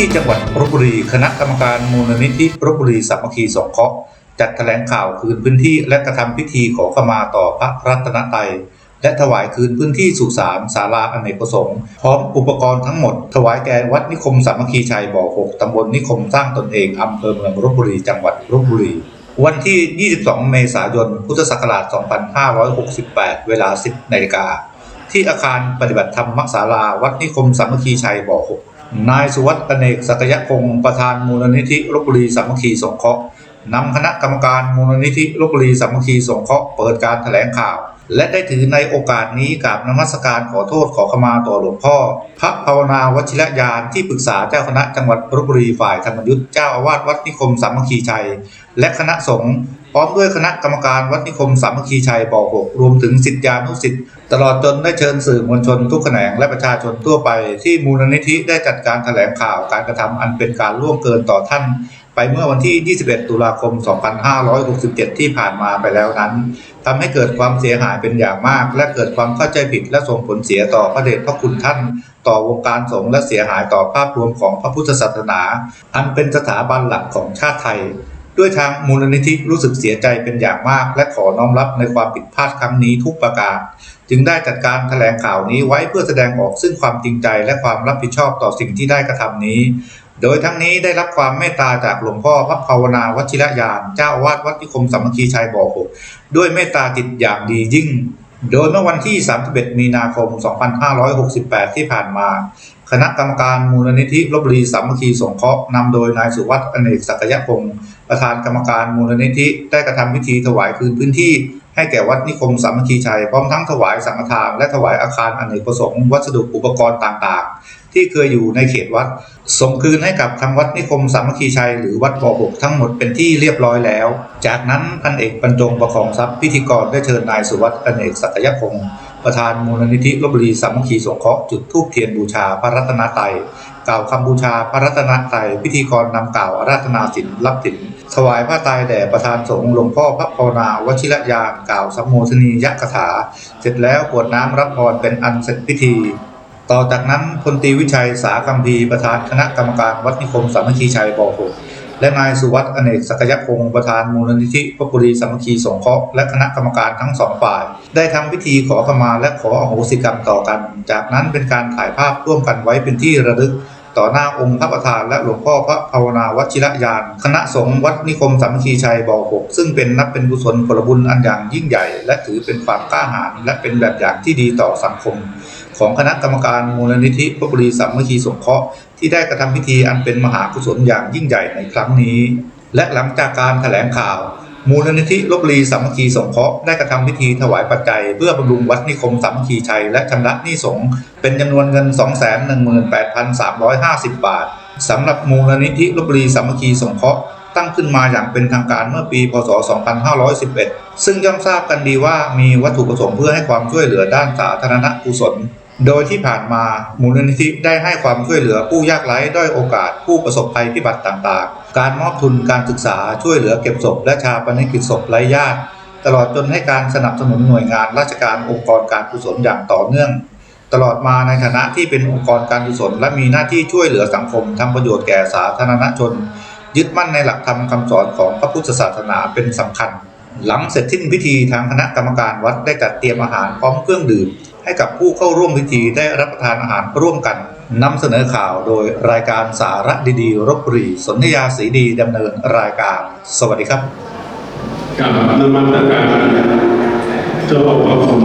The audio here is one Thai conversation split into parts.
ที่จังหวัดลบบุรีคณะกรรมการมูลนิธิลบบุรีสามัคคีสงเคราะห์จัดแถลงข่าวคืนพื้นที่และกระทำพิธีขอขมาต่อพระรัตนตรัยและถวายคืนพื้นที่สุสานศาลาอเนกประสงค์ พร้อมอุปกรณ์ทั้งหมด ถวายแก่วัดนิคมสามัคคีชัยบ่อหกตำบลนิคมสร้างตนเองอำเภอเมืองลบบุรีจังหวัดลบบุรี วันที่ 22 เมษายน พุทธศักราช 2568 เวลา 10นาฬิกาที่อาคารปฏิบัติธรรมศาลาวัดนิคมสามัคคีชัยบ่อหก นายสุวัสด์เนกศักยพงศ์ประธานมูลนิธิลบบุรีสามัคคีสงเคราะห์นำคณะกรรมการมูลนิธิลบบุรีสามัคคีสงเคราะห์เปิดการแถลงข่าว และได้ถือในโอกาสนี้กราบนมัสการขอโทษขอขมาต่อหลวงพ่อ พระภาวนาวชิรยานที่ปรึกษาเจ้าคณะจังหวัดลบบุรีฝ่ายธรรมยุทธเจ้าอาวาสวัดนิคมสามัคคีชัย และคณะสงฆ์ พร้อมด้วยคณะกรรมการวัดนิคมสามัคคีชัยบ่อหกรวมถึงสิทธิานุสิทธิ์ตลอดจนได้เชิญสื่อมวลชนทุกแขนงและประชาชนทั่วไป ที่มูลนิธิได้จัดการแถลงข่าวการกระทำอันเป็นการล่วงเกินต่อท่าน ไปเมื่อวันที่ 21 ตุลาคม 2567 ที่ผ่านมาไปแล้วนั้นทำให้เกิดความเสียหายเป็นอย่างมาก และเกิดความเข้าใจผิดและส่งผลเสียต่อพระเดชพระคุณท่าน ต่อวงการสงฆ์และเสียหายต่อภาพรวมของพระพุทธศาสนา อันเป็นสถาบันหลักของชาติไทย ด้วยทางมูลนิธิรู้สึกเสียใจเป็นอย่างมาก และขอน้อมรับในความผิดพลาดครั้งนี้ทุกประการ จึงได้จัดการแถลงข่าวนี้ไว้เพื่อแสดงออกซึ่งความจริงใจและความรับผิดชอบต่อสิ่งที่ได้กระทำนี้ โดยทั้งนี้ได้รับความเมตตาจากหลวงพ่อพระภาวนาวชิรยาน เจ้าอาวาสวัดนิคมสามัคคีชัยบ่อหกด้วยเมตตาจิตอย่างดียิ่ง โดยเมื่อวันที่ 31 มีนาคม 2568 ที่ผ่านมาคณะกรรมการมูลนิธิลบบุรีสามัคคีสงเคราะห์นำโดยนายสุวัสด์อเนกศักยพงศ์ ประธานกรรมการมูลนิธิได้กระทำพิธีถวายคืนพื้นที่ ให้แก่วัดนิคมสามัคคีชัยพร้อมทั้งถวายสังฆทานและถวายอาคารอเนกประสงค์วัสดุอุปกรณ์ต่างๆ ที่เคยอยู่ในเขตวัด ส่งคืนให้กับทางวัดนิคมสามัคคีชัยหรือวัดบ่อหกทั้งหมดเป็นที่เรียบร้อยแล้ว จากนั้นพันเอกบรรจงประคองทรัพย์พิธีกรได้เชิญนายสุวัสด์อเนกศักยพงศ์ประธานมูลนิธิลบบุรีสามัคคีสงเคราะห์จุดธูปเทียนบูชาพระรัตนตรัยกล่าวคำบูชาพระรัตนตรัยพิธีกรนำกล่าวอาราธนาศีลรับศีล ถวายผ้าไตรแด่ประธานสงฆ์หลวงพ่อพระภาวนาวชิระยานกล่าวสัมโมทนียคถา เสร็จแล้วกวดน้ำรับพรเป็นอันเสร็จพิธี ต่อจากนั้นพลตรีวิชัยสาคัมภีประธานคณะกรรมการวัดนิคมสามัคคีชัยบ่อหกและนายสุวัสด์อเนกศักยพงศ์ประธานมูลนิธิพระบุรีสามัคคีสงเคราะห์และคณะกรรมการทั้งสองฝ่าย ได้ทำพิธีขอขมาและขออโหสิกรรมต่อกัน จากนั้นเป็นการถ่ายภาพร่วมกันไว้เป็นที่ระลึก ต่อหน้าองค์พระประธานและหลวงพ่อพระภาวนาวชิระยาน คณะสงฆ์วัดนิคมสามัคคีชัยบ่อหกซึ่งเป็นนับเป็นกุศลผลบุญอันอย่างยิ่งใหญ่ และถือเป็นความกล้าหาญและเป็นแบบอย่างที่ดีต่อสังคม ของคณะกรรมการมูลนิธิพระบุรีสามัคคีสงเคราะห์ที่ได้กระทำพิธีอันเป็นมหากุศลอย่างยิ่งใหญ่ในครั้งนี้ และหลังจากการแถลงข่าว มูลนิธิลบบุรีสามัคคีสงเคราะห์ได้กระทำพิธีถวายปัจจัย เพื่อบำรุงวัดนิคมสามัคคีชัย และชำระหนี้สงฆ์เป็นจำนวนเงิน 218,350 บาทสำหรับมูลนิธิลบบุรีสามัคคีสงเคราะห์ตั้งขึ้นมาอย่างเป็นทางการเมื่อปี พศ 2511 ซึ่งย่อมทราบกันดีว่ามีวัตถุประสงค์เพื่อให้ความช่วยเหลือด้านสาธารณกุศล โดยที่ผ่านมามูลนิธิได้ให้ความช่วยเหลือผู้ยากไร้ด้อยโอกาสผู้ประสบภัยพิบัติต่างๆ การมอบทุนการศึกษาช่วยเหลือเก็บศพและชาปนกิจศพไร้ญาติ ตลอดจนให้การสนับสนุนหน่วยงานราชการองค์กรการกุศลอย่างต่อเนื่อง ตลอดมาในฐานะที่เป็นองค์กรการกุศลและมีหน้าที่ช่วยเหลือสังคมทำประโยชน์แก่สาธารณชน ยึดมั่นในหลักธรรมคำสอนของพระพุทธศาสนาเป็นสำคัญ หลังเสร็จสิ้นพิธีทางคณะกรรมการวัดได้จัดเตรียมอาหารพร้อมเครื่องดื่ม ให้กับผู้เข้าร่วมพิธีได้รับประทานอาหารร่วมกันนำเสนอข่าวโดยรายการสาระดีๆรบรีสนธยาศรีดีดำเนินรายการ สวัสดีครับกับนมัสการเจ้าพระคุณ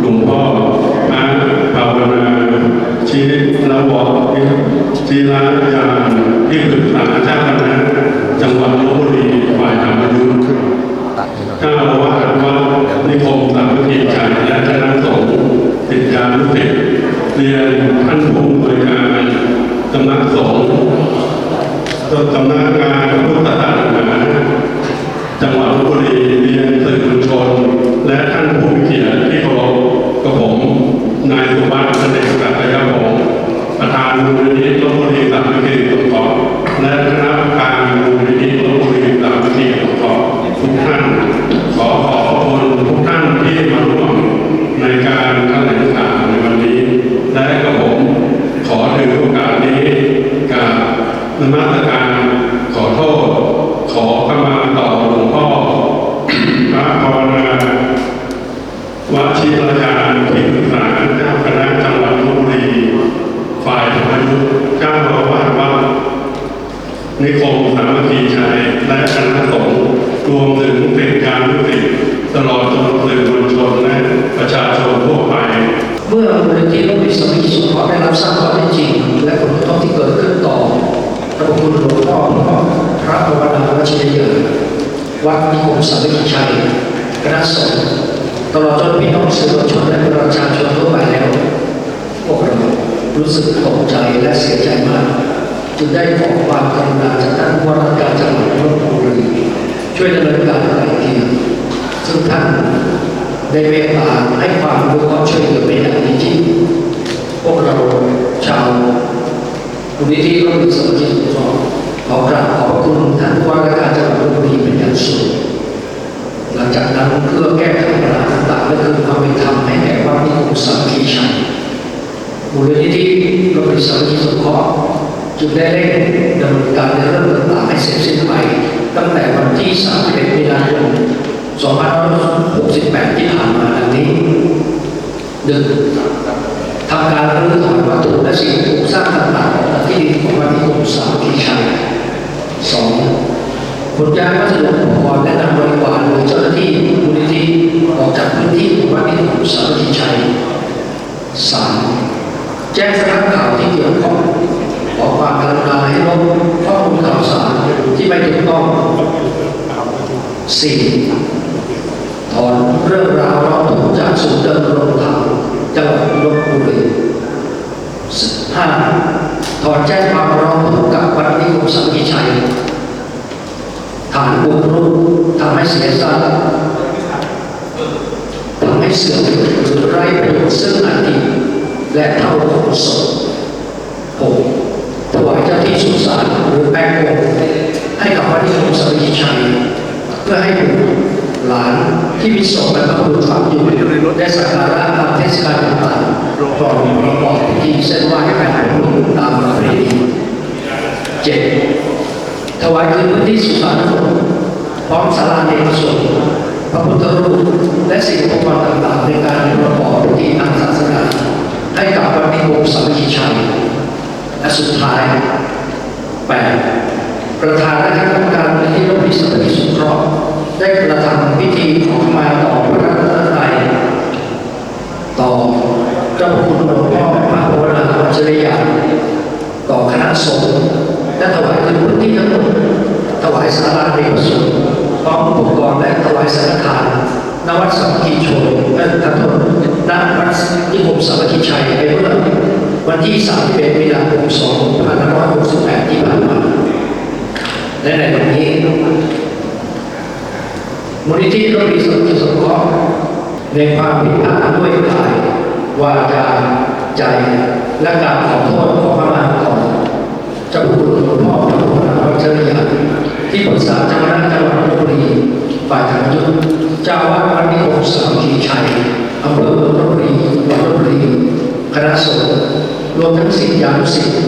หลวงพ่อพระภาวนาชีรวรชีรายานที่ปรึกษาเจ้าคณะจังหวัดลบบุรีฝ่ายธรรมยุทธเจ้าอาวาวัดนิคมสามัคคีชัยและคณะสงฆ์ ติดยานุสิตเรียนท่านผู้บริการสำนักสงฆ์สำนักงานพระพุทธศาสนาจังหวัดลบบุรีเรียนสื่อมวลชน และท่านผู้มีเกียรติที่เคารพกับผมนายสุวัส วชิรการที่ปรึกษเจ้าคณะจังหวัดลบบุรีฝ่ายธรรมยุทธ์เจ้าอาวาสวัดนิคมสามัคคีชัยและคณะสงฆ์รวมถึงเป็นการยุติตลอดจนสื่อมวลชนและประชาชนทั่วไป เมื่อมูลนิธิและบริษัทมิสุขอได้รับทราบข้อเท็จจริง และผลกระทบที่เกิดขึ้นต่อระบบคุณหลวงพ่อหลวงพ่อพระบรมราชินียวัดนิคมสามัคคีชัยคณะสงฆ์ ตลอดจนพี่น้องสื่อมวลชนและประชาชนทั่วไปแล้วพวกเรารู้สึกตกใจและเสียใจมาก จึงได้ขอความกรุณาจากท่านผู้ว่าราชการจังหวัดลบบุรีช่วยดำเนินการไกล่เกลี่ยซึ่งท่านได้เมตตาให้ความรู้ความช่วยเหลือเป็นอย่างดีที่พวกเราชาวมูลนิธิร่วมสมัครสงเราะห์ขอกราบขอบคุณท่านผู้ว่าราชการจังหวัดลบบุรีเป็นอย่างสูงหลังจากนั้นเพื่อแก้ไขปัญหา ต่างๆและคืนความเป็นธรรมให้แก่วัดนิคมสามัคคีชัยมูลนิธิโรงเรียนสามัคคีสงเคราะห์จึงได้เร่งดำเนินการในเรื่องต่างๆให้เสร็จสิ้นไปตั้งแต่วันที่ 31 มีนาคม 2568 ที่ผ่านมาดังนี้หนึ่งทำการรื้อถอนวัตถุและสิ่งปลูกสร้างต่างๆที่ดินของวัดนิคมสามัคคีชัยสอง ขนย้ายวัสดุอุปกรณ์และนำบริวารโดยเจ้าหน้าที่มูลนิธิออกจากพื้นที่ของวัดนิคมสามัคคีชัยสามแจ้งสำนักข่าวที่เกี่ยวข้องขอความกรุณาให้ลบข้อมูลข่าวสารที่ไม่ถูกต้องสี่ถอนเรื่องราวร้องทุกจากศูนย์ดำรงธรรมจังหวัดลบบุรีห้าถอนแจ้งความร้องทุกข์กับวัดนิคมสังกิชัย ฐานบุกรุกทำให้เสียทรัพย์ทำให้เสื่อมหรือไร้ประโยชน์ซึ่งอดีตและเท่าของศพหกถวายเจ้าที่สุสานหรือแป้งโกให้กับวัดนิคมสมิชัยเพื่อให้บุตรหลานที่มีศพบรรพบุรุษฝังอยู่ได้สักการะตามเทศกาลต่างๆพร้อมประกอบพิธีเส้นไหว้แผ่นบุญตามประเพณีเจ็ด ถวายคืนพื้นที่สุสานพร้อมศาลาเนรสงฆ์พระพุทธรูปและสิ่งอุปกรณ์ต่างๆในการประกอบพิธีทางศาสนาให้กับวัดนิคมสามัคคีชัยและสุดท้ายแปดประธานและคณะกรรมการมูลที่ร่วมพิสมัคคีสงเคราะห์ได้กระทำพิธีขอขมาต่อพระรัตนตรัยต่อเจ้าพระคุณหลวงพ่อพระภาวนาวัชรยาต่อคณะสงฆ์ และถวายคืนพื้นที่ทั้งหมดถวายสาราเรียนสูงพร้อมอุปกรณ์และถวายสังฆทานณวัดสามัคคีชนและทันทนณวัดนิคมสามัคคีชัยในเมื่อวันที่31มีนาคม2568 ที่ผ่านมาและในวันนี้มูลนิธิร่วมมีส่วนที่สงเคราะห์ในความผิดพลาดด้วยกาย วาจา ใจ และการขอโทษขอขมาของเจ้าคุณหลวงพ่อพระพุทธวัชรยานที่ปรึกษาเจ้าคณะจังหวัดลบบุรีฝ่ายธรรมยุทธเจ้าวัดวัดนิคมสามกีชัยอำเภอลบบุรีวัดลบบุรีคณะสงฆ์รวมทั้งศิษยานุสิทธิ์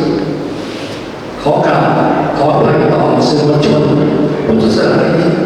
ขอกราบขออภัยต่อสื่อมวลชนพุทธศาสนิก